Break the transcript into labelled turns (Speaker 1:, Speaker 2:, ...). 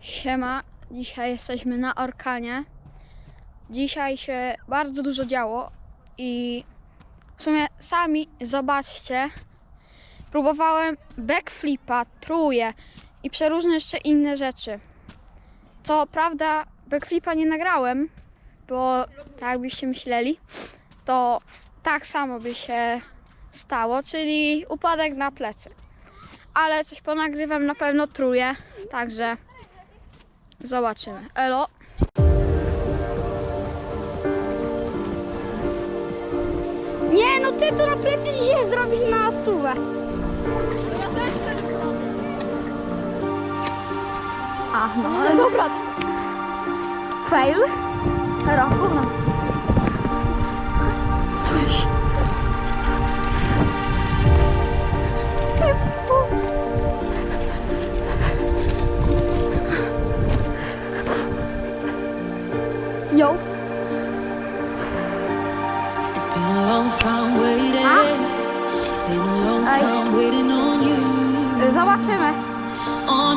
Speaker 1: Siema, dzisiaj jesteśmy na Orkanie. Dzisiaj się bardzo dużo działo i w sumie sami zobaczcie. Próbowałem backflipa, truje i przeróżne jeszcze inne rzeczy. Co prawda backflipa nie nagrałem, bo tak jakbyście myśleli, to tak samo by się stało, czyli upadek na plecy. Ale coś ponagrywam, na pewno truję, także zobaczymy. Elo. Nie, no ty to na plecy dzisiaj zrobić na stówę. A, no ale dobra. Fail. Roku,
Speaker 2: Been a long time waiting. Been a long
Speaker 1: Ej.
Speaker 2: time waiting on you.
Speaker 1: Zobaczymy.
Speaker 2: On